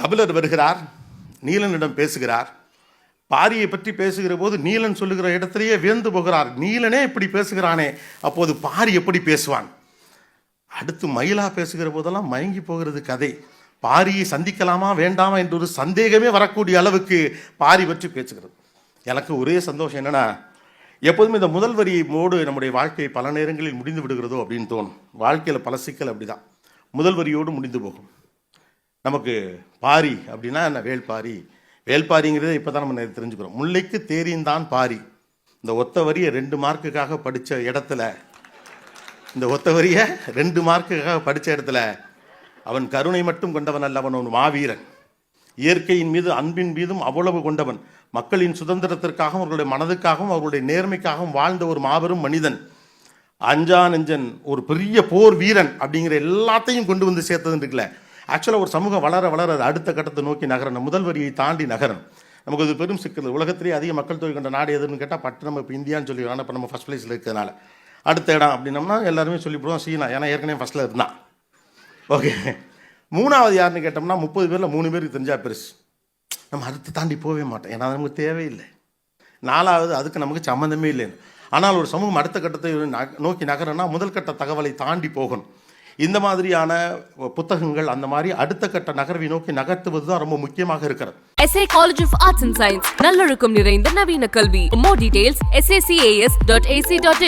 கபிலர் வருகிறார் நீலனிடம் பேசுகிறார். பாரியை பற்றி பேசுகிற போது நீலன் சொல்லுகிற இடத்திலேயே வியந்து போகிறார். நீலனே இப்படி பேசுகிறானே. அப்போது பாரி எப்படி பேசுவான்? அடுத்து மயிலா பேசுகிற போதெல்லாம் மயங்கி போகிறது கதை. பாரியை சந்திக்கலாமா வேண்டாமா என்ற ஒரு சந்தேகமே வரக்கூடிய அளவுக்கு பாரி பற்றி பேசுகிறது. எனக்கு ஒரே சந்தோஷம் என்னென்னா எப்போதுமே இந்த முதல் வரி மோடு நம்முடைய வாழ்க்கை பல நேரங்களில் முடிந்து விடுகிறதோ அப்படின்னு தோணும். வாழ்க்கையில் பல சிக்கல் அப்படிதான். முதல் வரியோடு முடிந்து போகும். நமக்கு பாரி அப்படின்னா என்ன? வேல்பாரி. வேல்பாரிங்கிறத இப்போ தான் நம்ம தெரிஞ்சுக்கிறோம். முல்லைக்கு தேரிந்தான் பாரி. இந்த ஒத்த வரியை ரெண்டு மார்க்குக்காக படித்த இடத்துல இந்த ஒத்த வரியை ரெண்டு மார்க்குக்காக படித்த இடத்துல அவன் கருணை மட்டும் கொண்டவன் அல்ல அவன் ஒரு மாவீரன். இயற்கையின் மீது அன்பின் மீதும் அவ்வளவு கொண்டவன். மக்களின் சுதந்திரத்திற்காகவும் அவர்களுடைய மனதுக்காகவும் அவர்களுடைய நேர்மைக்காகவும் வாழ்ந்த ஒரு மாபெரும் மனிதன். அஞ்சா நெஞ்சன் ஒரு பெரிய போர் வீரன் அப்படிங்கிற எல்லாத்தையும் கொண்டு வந்து சேர்த்ததுன்னு இருக்குல்ல. ஆக்சுவலாக ஒரு சமூகம் வளர வளர அது அடுத்த கட்டத்தை நோக்கி நகரணும். முதல் வரியை தாண்டி நகரணும். நமக்கு இது பெரும் சிக்கல். உலகத்திலேயே அதிக மக்கள் தொகை கொண்ட நாடு எதுன்னு கேட்டால் பட்டு நம்ம இப்போ இந்தியான்னு சொல்லி ஆனால் இப்போ நம்ம ஃபஸ்ட் பிளேஸில் இருக்கிறதுனால. அடுத்த இடம் அப்படின்னம்னா எல்லாருமே சொல்லிவிடுவோம் சீனா. ஏன்னா ஏற்கனவே ஃபஸ்ட்டில் இருந்தான். ஓகே மூணாவது யாருன்னு கேட்டோம்னா முப்பது பேரில் மூணு பேருக்கு தெரிஞ்சால் பெருசு. நம்ம அடுத்து தாண்டி போகவே மாட்டோம். ஏன்னா அது நமக்கு தேவையில்லை. நாலாவது அதுக்கு நமக்கு சம்மந்தமே இல்லைன்னு. ஆனால் ஒரு சமூகம் அடுத்த கட்டத்தை நோக்கி நகரம்னா முதல் கட்ட தகவலை தாண்டி போகணும். இந்த மாதிரியான புத்தகங்கள் அந்த மாதிரி அடுத்த கட்ட நகர்வை நோக்கி நகர்த்துவது தான் ரொம்ப முக்கியமாக இருக்கிறது. S A college of arts and science நல்லொழுக்கம் நிறைந்த நவீன கல்வி. More AC dot